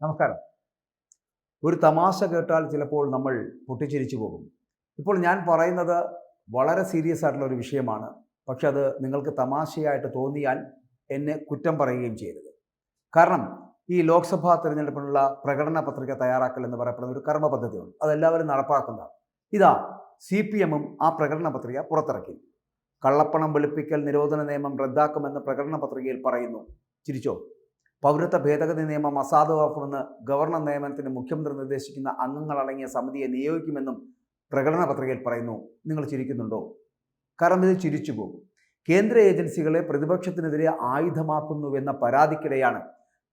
നമസ്കാരം. ഒരു തമാശ കേട്ടാൽ ചിലപ്പോൾ നമ്മൾ പൊട്ടിച്ചിരിച്ചു പോകും. ഇപ്പോൾ ഞാൻ പറയുന്നത് വളരെ സീരിയസ് ആയിട്ടുള്ള ഒരു വിഷയമാണ്. പക്ഷെ അത് നിങ്ങൾക്ക് തമാശയായിട്ട് തോന്നിയാൽ എന്നെ കുറ്റം പറയുകയും ചെയ്യരുത്. കാരണം ഈ ലോക്സഭാ തിരഞ്ഞെടുപ്പിനുള്ള പ്രകടന പത്രിക തയ്യാറാക്കൽ എന്ന് പറയപ്പെടുന്ന ഒരു കർമ്മ പദ്ധതിയുണ്ട്. അതെല്ലാവരും നടപ്പാക്കുന്നതാണ്. ഇതാ സി പി എമ്മും ആ പ്രകടന പത്രിക പുറത്തിറക്കി. കള്ളപ്പണം വെളുപ്പിക്കൽ നിരോധന നിയമം റദ്ദാക്കുമെന്ന് പ്രകടന പത്രികയിൽ പറയുന്നു. ചിരിച്ചോ? പൗരത്വ ഭേദഗതി നിയമം അസാധുവാക്കുമെന്ന് ഗവർണർ നിയമനത്തിന് മുഖ്യമന്ത്രി നിർദ്ദേശിക്കുന്ന അംഗങ്ങളടങ്ങിയ സമിതിയെ നിയോഗിക്കുമെന്നും പ്രകടന പത്രികയിൽ പറയുന്നു. നിങ്ങൾ ചിരിക്കുന്നുണ്ടോ? കാരണം ഇത് ചിരിച്ചു പോകും. കേന്ദ്ര ഏജൻസികളെ പ്രതിപക്ഷത്തിനെതിരെ ആയുധമാക്കുന്നുവെന്ന പരാതിക്കിടെയാണ്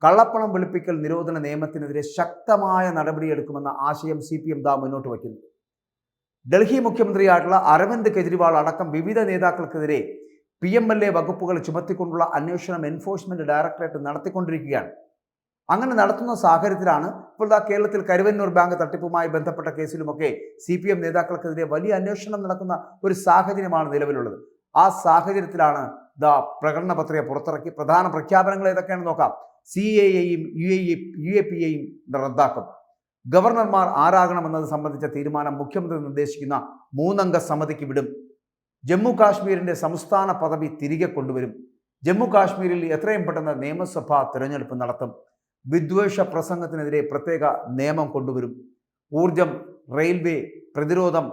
കള്ളപ്പണം വെളുപ്പിക്കൽ നിരോധന നിയമത്തിനെതിരെ ശക്തമായ നടപടിയെടുക്കുമെന്ന ആശയം സി പി എം ദാ മുന്നോട്ട് വയ്ക്കുന്നത് ഡൽഹി മുഖ്യമന്ത്രിയായിട്ടുള്ള അരവിന്ദ് കെജ്രിവാൾ അടക്കം വിവിധ നേതാക്കൾക്കെതിരെ പി എം എൽ എ വകുപ്പുകൾ ചുമത്തിക്കൊണ്ടുള്ള അന്വേഷണം എൻഫോഴ്സ്മെന്റ് ഡയറക്ടറേറ്റ് നടത്തിക്കൊണ്ടിരിക്കുകയാണ്. അങ്ങനെ നടത്തുന്ന സാഹചര്യത്തിലാണ് ഇപ്പോൾ ദാ കേരളത്തിൽ കരുവന്നൂർ ബാങ്ക് തട്ടിപ്പുമായി ബന്ധപ്പെട്ട കേസിലുമൊക്കെ സി പി എം നേതാക്കൾക്കെതിരെ വലിയ അന്വേഷണം നടക്കുന്ന ഒരു സാഹചര്യമാണ് നിലവിലുള്ളത്. ആ സാഹചര്യത്തിലാണ് ദ പ്രകടന പത്രിക പുറത്തിറക്കി. പ്രധാന പ്രഖ്യാപനങ്ങൾ ഏതൊക്കെയാണെന്ന് നോക്കാം. സി എ എയും U A U A P എയും റദ്ദാക്കും. ഗവർണർമാർ ആരാകണമെന്നത് സംബന്ധിച്ച തീരുമാനം മുഖ്യമന്ത്രി നിർദ്ദേശിക്കുന്ന മൂന്നംഗ സമിതിക്ക് വിടും. ജമ്മു കാശ്മീരിന്റെ സംസ്ഥാന പദവി തിരികെ കൊണ്ടുവരും. ജമ്മു കാശ്മീരിൽ എത്രയും പെട്ടെന്ന് നിയമസഭാ തിരഞ്ഞെടുപ്പ് നടത്തും. വിദ്വേഷ പ്രസംഗത്തിനെതിരെ പ്രത്യേക നിയമം കൊണ്ടുവരും. ഊർജം റെയിൽവേ പ്രതിരോധം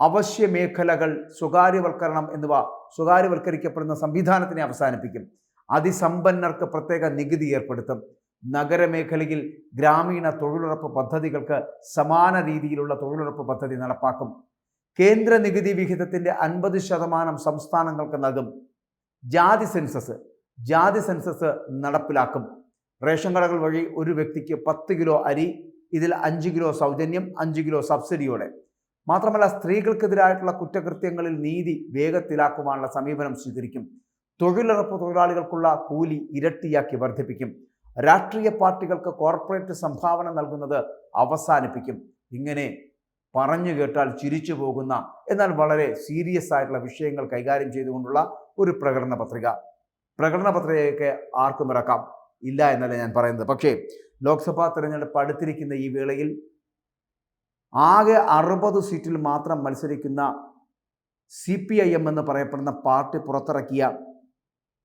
അവശ്യ മേഖലകൾ സ്വകാര്യവൽക്കരണം എന്നിവ സ്വകാര്യവൽക്കരിക്കപ്പെടുന്ന സംവിധാനത്തിനെ അവസാനിപ്പിക്കും. അതിസമ്പന്നർക്ക് പ്രത്യേക നികുതി ഏർപ്പെടുത്തും. നഗരമേഖലയിൽ ഗ്രാമീണ തൊഴിലുറപ്പ് പദ്ധതികൾക്ക് സമാന രീതിയിലുള്ള തൊഴിലുറപ്പ് പദ്ധതി നടപ്പാക്കും. കേന്ദ്ര നികുതി വിഹിതത്തിന്റെ അൻപത് ശതമാനം സംസ്ഥാനങ്ങൾക്ക് നൽകും. ജാതി സെൻസസ് ജാതി സെൻസസ് നടപ്പിലാക്കും. റേഷൻ കടകൾ വഴി ഒരു വ്യക്തിക്ക് പത്ത് കിലോ അരി ഇതിൽ അഞ്ച് കിലോ സൗജന്യം അഞ്ച് കിലോ സബ്സിഡിയോടെ. മാത്രമല്ല സ്ത്രീകൾക്കെതിരായിട്ടുള്ള കുറ്റകൃത്യങ്ങളിൽ നീതി വേഗത്തിലാക്കുവാനുള്ള സമീപനം സ്വീകരിക്കും. തൊഴിലുറപ്പ് തൊഴിലാളികൾക്കുള്ള കൂലി ഇരട്ടിയാക്കി വർദ്ധിപ്പിക്കും. രാഷ്ട്രീയ പാർട്ടികൾക്ക് കോർപ്പറേറ്റ് സംഭാവന നൽകുന്നത് അവസാനിപ്പിക്കും. ഇങ്ങനെ പറഞ്ഞു കേട്ടാൽ ചിരിച്ചു പോകുന്ന എന്നാൽ വളരെ സീരിയസ് ആയിട്ടുള്ള വിഷയങ്ങൾ കൈകാര്യം ചെയ്തുകൊണ്ടുള്ള ഒരു പ്രകടന പത്രിക. പ്രകടന പത്രികയൊക്കെ ആർക്കും ഇറക്കാം. ഇല്ല എന്നല്ല ഞാൻ പറയുന്നത്. പക്ഷേ ലോക്സഭാ തിരഞ്ഞെടുപ്പ് അടുത്തിരിക്കുന്ന ഈ വേളയിൽ ആകെ അറുപത് സീറ്റിൽ മാത്രം മത്സരിക്കുന്ന സി പി ഐ എം എന്ന് പറയപ്പെടുന്ന പാർട്ടി പുറത്തിറക്കിയ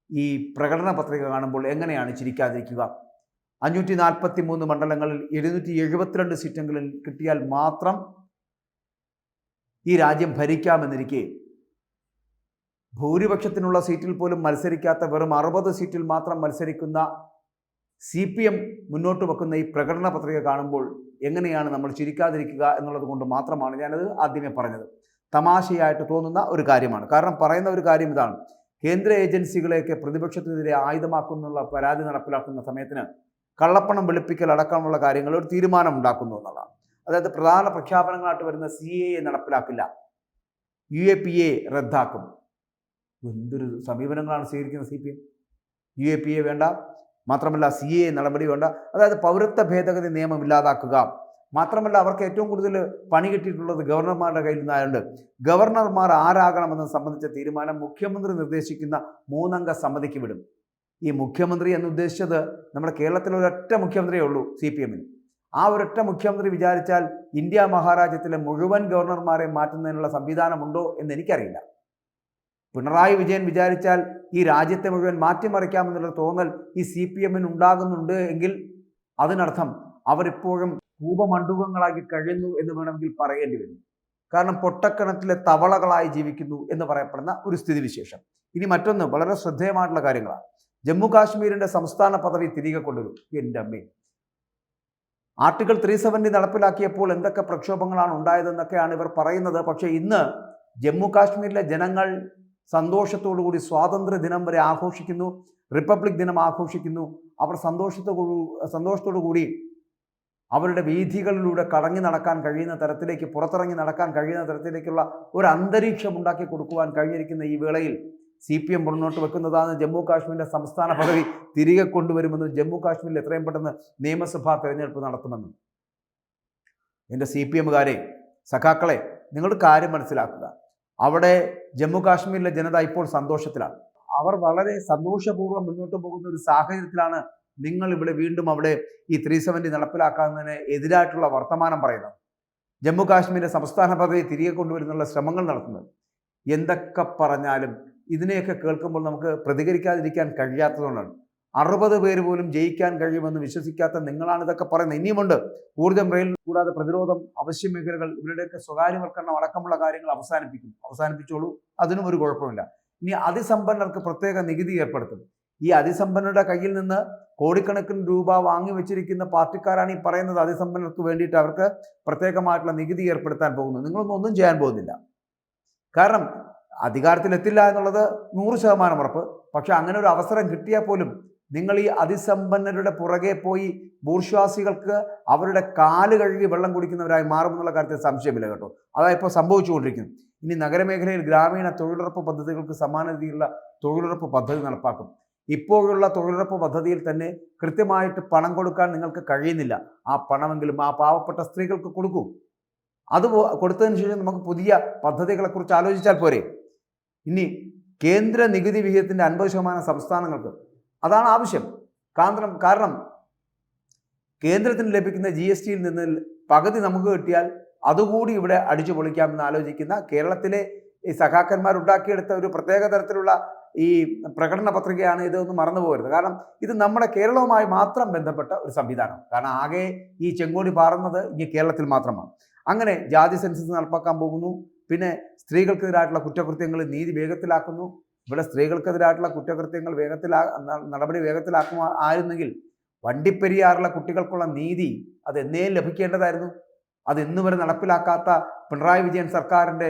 ഈ പ്രകടന പത്രിക കാണുമ്പോൾ എങ്ങനെയാണ് ചിരിക്കാതിരിക്കുക? അഞ്ഞൂറ്റി നാൽപ്പത്തി മൂന്ന് മണ്ഡലങ്ങളിൽ എഴുന്നൂറ്റി എഴുപത്തിരണ്ട് സീറ്റുകളിൽ കിട്ടിയാൽ മാത്രം ഈ രാജ്യം ഭരിക്കാമെന്നിരിക്കെ ഭൂരിപക്ഷത്തിനുള്ള സീറ്റിൽ പോലും മത്സരിക്കാത്ത വെറും അറുപത് സീറ്റിൽ മാത്രം മത്സരിക്കുന്ന സി പി എം മുന്നോട്ട് വെക്കുന്ന ഈ പ്രകടന പത്രിക കാണുമ്പോൾ എങ്ങനെയാണ് നമ്മൾ ചിരിക്കാതിരിക്കുക എന്നുള്ളത് കൊണ്ട് മാത്രമാണ് ഞാനത് ആദ്യമേ പറഞ്ഞത്. തമാശയായിട്ട് തോന്നുന്ന ഒരു കാര്യമാണ്. കാരണം പറയുന്ന ഒരു കാര്യം ഇതാണ്. കേന്ദ്ര ഏജൻസികളെയൊക്കെ പ്രതിപക്ഷത്തിനെതിരെ ആയുധമാക്കുന്നുള്ള പരാതി നടപ്പിലാക്കുന്ന സമയത്തിന് കള്ളപ്പണം വെളുപ്പിക്കൽ അടക്കമുള്ള കാര്യങ്ങൾ ഒരു തീരുമാനം ഉണ്ടാക്കുന്നു എന്നുള്ളതാണ്. അതായത് പ്രധാന പ്രഖ്യാപനങ്ങളായിട്ട് വരുന്ന സി എ എ നടപ്പിലാക്കില്ല. യു എ പി എ റദ്ദാക്കും. എന്തൊരു സമീപനങ്ങളാണ് സ്വീകരിക്കുന്നത് C P M U A P A വേണ്ട. മാത്രമല്ല സി എ നടപടി വേണ്ട. അതായത് പൗരത്വ ഭേദഗതി നിയമം ഇല്ലാതാക്കുക. മാത്രമല്ല അവർക്ക് ഏറ്റവും കൂടുതൽ പണി കിട്ടിയിട്ടുള്ളത് ഗവർണർമാരുടെ കയ്യിൽ നിന്നായതുകൊണ്ട് ഗവർണർമാർ ആരാകണമെന്ന് സംബന്ധിച്ച തീരുമാനം മുഖ്യമന്ത്രി നിർദ്ദേശിക്കുന്ന മൂന്നംഗ സമിതിക്ക് വിടും. ഈ മുഖ്യമന്ത്രി എന്ന് ഉദ്ദേശിച്ചത് നമ്മുടെ കേരളത്തിൽ ഒരൊറ്റ മുഖ്യമന്ത്രിയേ ഉള്ളൂ സി പി എമ്മിന് ആ ഒരൊറ്റ മുഖ്യമന്ത്രി വിചാരിച്ചാൽ ഇന്ത്യ മഹാരാജ്യത്തിലെ മുഴുവൻ ഗവർണർമാരെ മാറ്റുന്നതിനുള്ള സംവിധാനമുണ്ടോ എന്ന് എനിക്കറിയില്ല. പിണറായി വിജയൻ വിചാരിച്ചാൽ ഈ രാജ്യത്തെ മുഴുവൻ മാറ്റിമറിക്കാമെന്നുള്ള തോന്നൽ ഈ സി പി എമ്മിന് ഉണ്ടാകുന്നുണ്ട് എങ്കിൽ അതിനർത്ഥം അവരിപ്പോഴും കൂപമണ്ഡുകങ്ങളാക്കി കഴിയുന്നു എന്ന് വേണമെങ്കിൽ പറയേണ്ടി വരും. കാരണം പൊട്ടക്കിണറ്റിലെ തവളകളായി ജീവിക്കുന്നു എന്ന് പറയപ്പെടുന്ന ഒരു സ്ഥിതിവിശേഷം. ഇനി മറ്റൊന്ന് വളരെ ശ്രദ്ധേയമായിട്ടുള്ള കാര്യങ്ങളാണ്. ജമ്മു കാശ്മീരിന്റെ സംസ്ഥാന പദവി തിരികെ കൊണ്ടുവരും. എന്റെ അമ്മേ. ആർട്ടിക്കിൾ ത്രീ സെവന്റി നടപ്പിലാക്കിയപ്പോൾ എന്തൊക്കെ പ്രക്ഷോഭങ്ങളാണ് ഉണ്ടായതെന്നൊക്കെയാണ് ഇവർ പറയുന്നത്. പക്ഷേ ഇന്ന് ജമ്മു കാശ്മീരിലെ ജനങ്ങൾ സന്തോഷത്തോടു കൂടി സ്വാതന്ത്ര്യ ദിനം വരെ ആഘോഷിക്കുന്നു റിപ്പബ്ലിക് ദിനം ആഘോഷിക്കുന്നു. അവർ സന്തോഷത്തോടു സന്തോഷത്തോടു കൂടി അവരുടെ വീഥികളിലൂടെ കടങ്ങി നടക്കാൻ കഴിയുന്ന തരത്തിലേക്ക് പുറത്തിറങ്ങി നടക്കാൻ കഴിയുന്ന തരത്തിലേക്കുള്ള ഒരു അന്തരീക്ഷം ഉണ്ടാക്കി കൊടുക്കുവാൻ കഴിഞ്ഞിരിക്കുന്ന ഈ വേളയിൽ സി പി എം മുന്നോട്ട് വെക്കുന്നതാണ് ജമ്മു കാശ്മീരിന്റെ സംസ്ഥാന പദവി. തിരികെ കൊണ്ടുവരുമെന്നും ജമ്മു കാശ്മീരിൽ എത്രയും പെട്ടെന്ന് നിയമസഭാ തെരഞ്ഞെടുപ്പ് നടത്തുമെന്നും. എന്റെ സി പി എമ്മുകാരെ സഖാക്കളെ നിങ്ങൾ കാര്യം മനസ്സിലാക്കുക. അവിടെ ജമ്മു കാശ്മീരിലെ ജനത ഇപ്പോൾ സന്തോഷത്തിലാണ്. അവർ വളരെ സന്തോഷപൂർവം മുന്നോട്ട് പോകുന്ന ഒരു സാഹചര്യത്തിലാണ് നിങ്ങൾ ഇവിടെ വീണ്ടും അവിടെ ഈ ത്രീ സെവന്റി നടപ്പിലാക്കുന്നതിന് എതിരായിട്ടുള്ള വർത്തമാനം പറയുന്നത്. ജമ്മു കാശ്മീരിന്റെ സംസ്ഥാന പദവി തിരികെ കൊണ്ടുവരുന്നുള്ള ശ്രമങ്ങൾ നടത്തുന്നത്. എന്തൊക്കെ പറഞ്ഞാലും ഇതിനെയൊക്കെ കേൾക്കുമ്പോൾ നമുക്ക് പ്രതികരിക്കാതിരിക്കാൻ കഴിയാത്തതുകൊണ്ടാണ്. അറുപത് പേര് പോലും ജയിക്കാൻ കഴിയുമെന്ന് വിശ്വസിക്കാത്ത നിങ്ങളാണ് ഇതൊക്കെ പറയുന്നത്. ഇനിയുമുണ്ട്. ഊർജം റെയിൽ കൂടാതെ പ്രതിരോധം അവശ്യ മേഖലകൾ ഇവരുടെയൊക്കെ സ്വകാര്യവൽക്കരണം അടക്കമുള്ള കാര്യങ്ങൾ അവസാനിപ്പിക്കും. അവസാനിപ്പിച്ചോളൂ. അതിനും ഒരു കുഴപ്പമില്ല. ഇനി അതിസമ്പന്നർക്ക് പ്രത്യേക നികുതി ഏർപ്പെടുത്തും. ഈ അതിസമ്പന്നരുടെ കയ്യിൽ നിന്ന് കോടിക്കണക്കിന് രൂപ വാങ്ങി വെച്ചിരിക്കുന്ന പാർട്ടിക്കാരാണ് ഈ പറയുന്നത് അതിസമ്പന്നർക്ക് വേണ്ടിയിട്ട് അവർക്ക് പ്രത്യേകമായിട്ടുള്ള നികുതി ഏർപ്പെടുത്താൻ പോകുന്നത്. നിങ്ങളൊന്നും ഒന്നും ചെയ്യാൻ പോകുന്നില്ല. കാരണം അധികാരത്തിലെത്തില്ല എന്നുള്ളത് നൂറ് ശതമാനം ഉറപ്പ്. പക്ഷെ അങ്ങനെ ഒരു അവസരം കിട്ടിയാൽ പോലും നിങ്ങൾ ഈ അതിസമ്പന്നരുടെ പുറകെ പോയി ബൂർശ്വാസികൾക്ക് അവരുടെ കാൽ കഴുകി വെള്ളം കുടിക്കുന്നവരായി മാറുമെന്നുള്ള കാര്യത്തിൽ സംശയമില്ല കേട്ടോ. അതാ ഇപ്പോൾ സംഭവിച്ചുകൊണ്ടിരിക്കുന്നു ഇനി നഗരമേഖലയിൽ ഗ്രാമീണ തൊഴിലുറപ്പ് പദ്ധതികൾക്ക് സമാന രീതിയിലുള്ള തൊഴിലുറപ്പ് പദ്ധതി നടപ്പാക്കും. ഇപ്പോഴുള്ള തൊഴിലുറപ്പ് പദ്ധതിയിൽ തന്നെ കൃത്യമായിട്ട് പണം കൊടുക്കാൻ നിങ്ങൾക്ക് കഴിയുന്നില്ല. ആ പണമെങ്കിലും ആ പാവപ്പെട്ട സ്ത്രീകൾക്ക് കൊടുക്കൂ. അത് കൊടുത്തതിന് ശേഷം നമുക്ക് പുതിയ പദ്ധതികളെക്കുറിച്ച് ആലോചിച്ചാൽ പോരെ? ഇനി കേന്ദ്ര നികുതി വിഹിതത്തിന്റെ അൻപത് ശതമാനം സംസ്ഥാനങ്ങൾക്ക് അതാണ് ആവശ്യം. കാരണം കാരണം കേന്ദ്രത്തിന് ലഭിക്കുന്ന ജി എസ് ടിയിൽ നിന്ന് പകുതി നമുക്ക് കിട്ടിയാൽ അതുകൂടി ഇവിടെ അടിച്ചു പൊളിക്കാമെന്ന് ആലോചിക്കുന്ന കേരളത്തിലെ ഈ സഖാക്കന്മാർ ഉണ്ടാക്കിയെടുത്ത ഒരു പ്രത്യേക തരത്തിലുള്ള ഈ പ്രകടന പത്രികയാണ് ഇതൊന്നും മറന്നു പോകരുത്. കാരണം ഇത് നമ്മുടെ കേരളവുമായി മാത്രം ബന്ധപ്പെട്ട ഒരു സംവിധാനം. കാരണം ആകെ ഈ ചെങ്കോടി പാറുന്നത് ഇനി കേരളത്തിൽ മാത്രമാണ്. അങ്ങനെ ജാതി സെൻസസ് നടപ്പാക്കാൻ പോകുന്നു. പിന്നെ സ്ത്രീകൾക്കെതിരായിട്ടുള്ള കുറ്റകൃത്യങ്ങൾ നീതി വേഗത്തിലാക്കുന്നു. ഇവിടെ സ്ത്രീകൾക്കെതിരായിട്ടുള്ള കുറ്റകൃത്യങ്ങൾ വേഗത്തിലാ നടപടി വേഗത്തിലാക്കുമാ ആയിരുന്നെങ്കിൽ വണ്ടിപ്പെരിയാറുള്ള കുട്ടികൾക്കുള്ള നീതി അത് എന്നേ ലഭിക്കേണ്ടതായിരുന്നു. അത് ഇന്ന് വരെ നടപ്പിലാക്കാത്ത പിണറായി വിജയൻ സർക്കാരിന്റെ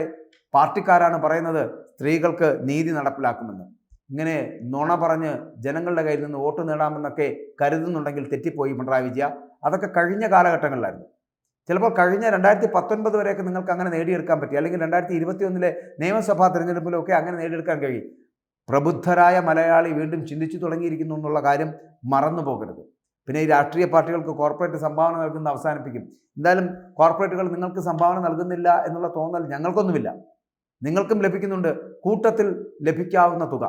പാർട്ടിക്കാരാണ് പറയുന്നത് സ്ത്രീകൾക്ക് നീതി നടപ്പിലാക്കുമെന്ന്. ഇങ്ങനെ നുണ പറഞ്ഞ് ജനങ്ങളുടെ കയ്യിൽ നിന്ന് വോട്ട് നേടാമെന്നൊക്കെ കരുതുന്നുണ്ടെങ്കിൽ തെറ്റിപ്പോയി പിണറായി വിജയ. അതൊക്കെ കഴിഞ്ഞ കാലഘട്ടങ്ങളിലായിരുന്നു. ചിലപ്പോൾ കഴിഞ്ഞ രണ്ടായിരത്തി പത്തൊൻപത് വരെയൊക്കെ നിങ്ങൾക്ക് അങ്ങനെ നേടിയെടുക്കാൻ പറ്റി. അല്ലെങ്കിൽ രണ്ടായിരത്തി ഇരുപത്തി ഒന്നിലെ നിയമസഭാ തിരഞ്ഞെടുപ്പിലൊക്കെ അങ്ങനെ നേടിയെടുക്കാൻ കഴിയും. പ്രബുദ്ധരായ മലയാളി വീണ്ടും ചിന്തിച്ചു തുടങ്ങിയിരിക്കുന്നു എന്നുള്ള കാര്യം മറന്നു പോകരുത്. പിന്നെ ഈ രാഷ്ട്രീയ പാർട്ടികൾക്ക് കോർപ്പറേറ്റ് സംഭാവന നൽകുന്ന അവസാനിപ്പിക്കും. എന്തായാലും കോർപ്പറേറ്റുകൾ നിങ്ങൾക്ക് സംഭാവന നൽകുന്നില്ല എന്നുള്ള തോന്നൽ ഞങ്ങൾക്കൊന്നുമില്ല. നിങ്ങൾക്കും ലഭിക്കുന്നുണ്ട്. കൂട്ടത്തിൽ ലഭിക്കാവുന്ന തുക.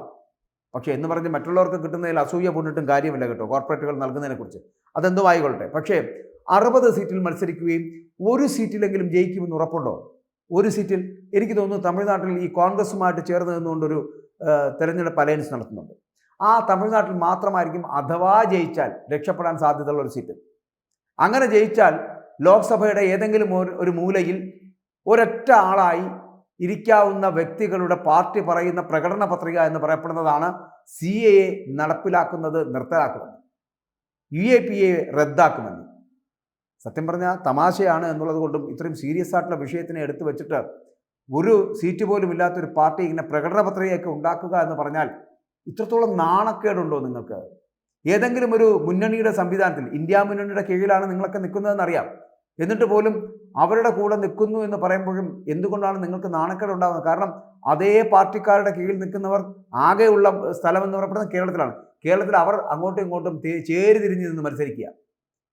പക്ഷേ എന്ന് പറഞ്ഞ് മറ്റുള്ളവർക്ക് കിട്ടുന്നതിൽ അസൂയ പൂണ്ടിട്ടും കാര്യമില്ല കേട്ടോ കോർപ്പറേറ്റുകൾ നൽകുന്നതിനെക്കുറിച്ച്. അതെന്തും ആയിക്കൊള്ളട്ടെ. പക്ഷേ അറുപത് സീറ്റിൽ മത്സരിക്കുകയും ഒരു സീറ്റിലെങ്കിലും ജയിക്കുമെന്ന് ഉറപ്പുണ്ടോ? ഒരു സീറ്റിൽ എനിക്ക് തോന്നുന്നു തമിഴ്നാട്ടിൽ ഈ കോൺഗ്രസുമായിട്ട് ചേർന്ന് നിന്നുകൊണ്ടൊരു തെരഞ്ഞെടുപ്പ് അലയൻസ് നടത്തുന്നുണ്ട്. ആ തമിഴ്നാട്ടിൽ മാത്രമായിരിക്കും അഥവാ ജയിച്ചാൽ രക്ഷപ്പെടാൻ സാധ്യതയുള്ള ഒരു സീറ്റ്. അങ്ങനെ ജയിച്ചാൽ ലോക്സഭയുടെ ഏതെങ്കിലും ഒരു മൂലയിൽ ഒരൊറ്റ ആളായി ഇരിക്കാവുന്ന വ്യക്തികളുടെ പാർട്ടി പറയുന്ന പ്രകടന പത്രിക എന്ന് പറയപ്പെടുന്നതാണ് സി എ നടപ്പിലാക്കുന്നത് നിർത്തലാക്കുമെന്ന്. യു എ പി എ റദ്ദാക്കുമെന്ന്. സത്യം പറഞ്ഞാൽ തമാശയാണ് എന്നുള്ളത് കൊണ്ടും ഇത്രയും സീരിയസ് ആയിട്ടുള്ള വിഷയത്തിനെ എടുത്തു വെച്ചിട്ട് ഒരു സീറ്റ് പോലും ഇല്ലാത്തൊരു പാർട്ടി ഇങ്ങനെ പ്രകടന പത്രികയൊക്കെ ഉണ്ടാക്കുക എന്ന് പറഞ്ഞാൽ ഇത്രത്തോളം നാണക്കേടുണ്ടോ നിങ്ങൾക്ക്? ഏതെങ്കിലും ഒരു മുന്നണിയുടെ സംവിധാനത്തിൽ ഇന്ത്യ മുന്നണിയുടെ കീഴിലാണ് നിങ്ങളൊക്കെ നിൽക്കുന്നതെന്ന് അറിയാം എന്നിട്ട് പോലും അവരുടെ കൂടെ നിൽക്കുന്നു എന്ന് പറയുമ്പോഴും എന്തുകൊണ്ടാണ് നിങ്ങൾക്ക് നാണക്കേട് ഉണ്ടാകുന്നത് കാരണം അതേ പാർട്ടിക്കാരുടെ കീഴിൽ നിൽക്കുന്നവർ ആകെയുള്ള സ്ഥലം എന്ന് പറയപ്പെടുന്നത് കേരളത്തിലാണ്. കേരളത്തിൽ അവർ അങ്ങോട്ടും ഇങ്ങോട്ടും ചേരി തിരിഞ്ഞ് നിന്ന് മത്സരിക്കുക.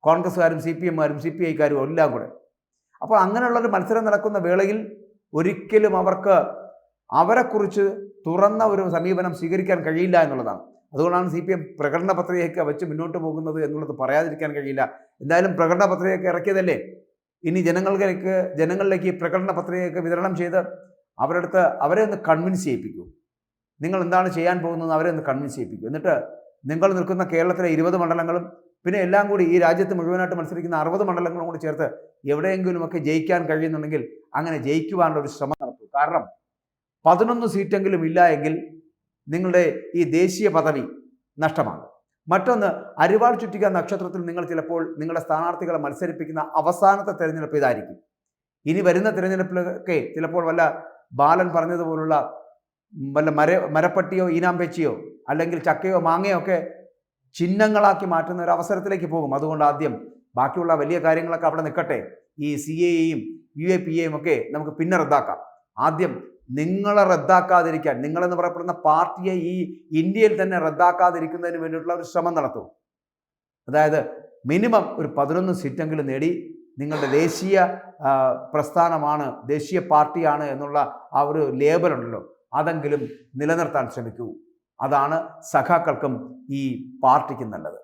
കോൺഗ്രസ്സുകാരും സി പി എമ്മുകാരും സി പി ഐക്കാരും എല്ലാം കൂടെ. അപ്പോൾ അങ്ങനെയുള്ളൊരു മത്സരം നടക്കുന്ന വേളയിൽ ഒരിക്കലും അവർക്ക് അവരെക്കുറിച്ച് തുറന്ന ഒരു സമീപനം സ്വീകരിക്കാൻ കഴിയില്ല എന്നുള്ളതാണ്. അതുകൊണ്ടാണ് സി പി എം പ്രകടന പത്രികയൊക്കെ വെച്ച് മുന്നോട്ട് പോകുന്നത് എന്നുള്ളത് പറയാതിരിക്കാൻ കഴിയില്ല. എന്തായാലും പ്രകടന പത്രികയൊക്കെ ഇറക്കിയതല്ലേ? ഇനി ജനങ്ങൾക്ക് ജനങ്ങളിലേക്ക് ഈ പ്രകടന പത്രികയൊക്കെ വിതരണം ചെയ്ത് അവരടുത്ത് അവരെ ഒന്ന് കൺവിൻസ് ചെയ്യിപ്പിക്കൂ. നിങ്ങൾ എന്താണ് ചെയ്യാൻ പോകുന്നത് അവരെ ഒന്ന് കൺവിൻസ് ചെയ്യിപ്പിക്കൂ. എന്നിട്ട് നിങ്ങൾ നിൽക്കുന്ന കേരളത്തിലെ ഇരുപത് മണ്ഡലങ്ങളും പിന്നെ എല്ലാം കൂടി ഈ രാജ്യത്ത് മുഴുവനായിട്ട് മത്സരിക്കുന്ന അറുപത് മണ്ഡലങ്ങളും കൂടി ചേർത്ത് എവിടെയെങ്കിലുമൊക്കെ ജയിക്കാൻ കഴിയുന്നുണ്ടെങ്കിൽ അങ്ങനെ ജയിക്കുവാനുള്ള ഒരു ശ്രമം നടത്തൂ. കാരണം പതിനൊന്ന് സീറ്റെങ്കിലും ഇല്ല എങ്കിൽ നിങ്ങളുടെ ഈ ദേശീയ പദവി നഷ്ടമാണ് മറ്റൊന്ന് അരിവാൾ ചുറ്റിക്ക നക്ഷത്രത്തിൽ നിങ്ങൾ ചിലപ്പോൾ നിങ്ങളുടെ സ്ഥാനാർത്ഥികളെ മത്സരിപ്പിക്കുന്ന അവസാനത്തെ തിരഞ്ഞെടുപ്പ് ഇതായിരിക്കും. ഇനി വരുന്ന തിരഞ്ഞെടുപ്പിലൊക്കെ ചിലപ്പോൾ വല്ല ബാലൻ പറഞ്ഞതുപോലുള്ള വല്ല മര മരപ്പട്ടിയോ ഈനാമ്പേച്ചിയോ അല്ലെങ്കിൽ ചക്കയോ മാങ്ങയോ ഒക്കെ ചിഹ്നങ്ങളാക്കി മാറ്റുന്ന ഒരു അവസരത്തിലേക്ക് പോകും. അതുകൊണ്ട് ആദ്യം ബാക്കിയുള്ള വലിയ കാര്യങ്ങളൊക്കെ അവിടെ നിൽക്കട്ടെ. ഈ സി എയും യു എ പി എയും ഒക്കെ നമുക്ക് പിന്നെ റദ്ദാക്കാം. ആദ്യം നിങ്ങളെ റദ്ദാക്കാതിരിക്കാൻ നിങ്ങളെന്ന് പറയപ്പെടുന്ന പാർട്ടിയെ ഈ ഇന്ത്യയിൽ തന്നെ റദ്ദാക്കാതിരിക്കുന്നതിന് വേണ്ടിയിട്ടുള്ള ഒരു ശ്രമം നടത്തും. അതായത് മിനിമം ഒരു പതിനൊന്ന് സീറ്റെങ്കിലും നേടി നിങ്ങളുടെ ദേശീയ പ്രസ്ഥാനമാണ് ദേശീയ പാർട്ടിയാണ് എന്നുള്ള ആ ഒരു ലേബലുണ്ടല്ലോ അതെങ്കിലും നിലനിർത്താൻ ശ്രമിക്കൂ. അതാണ് സഖാക്കൾക്കും ഈ പാർട്ടിക്കും നല്ലത്.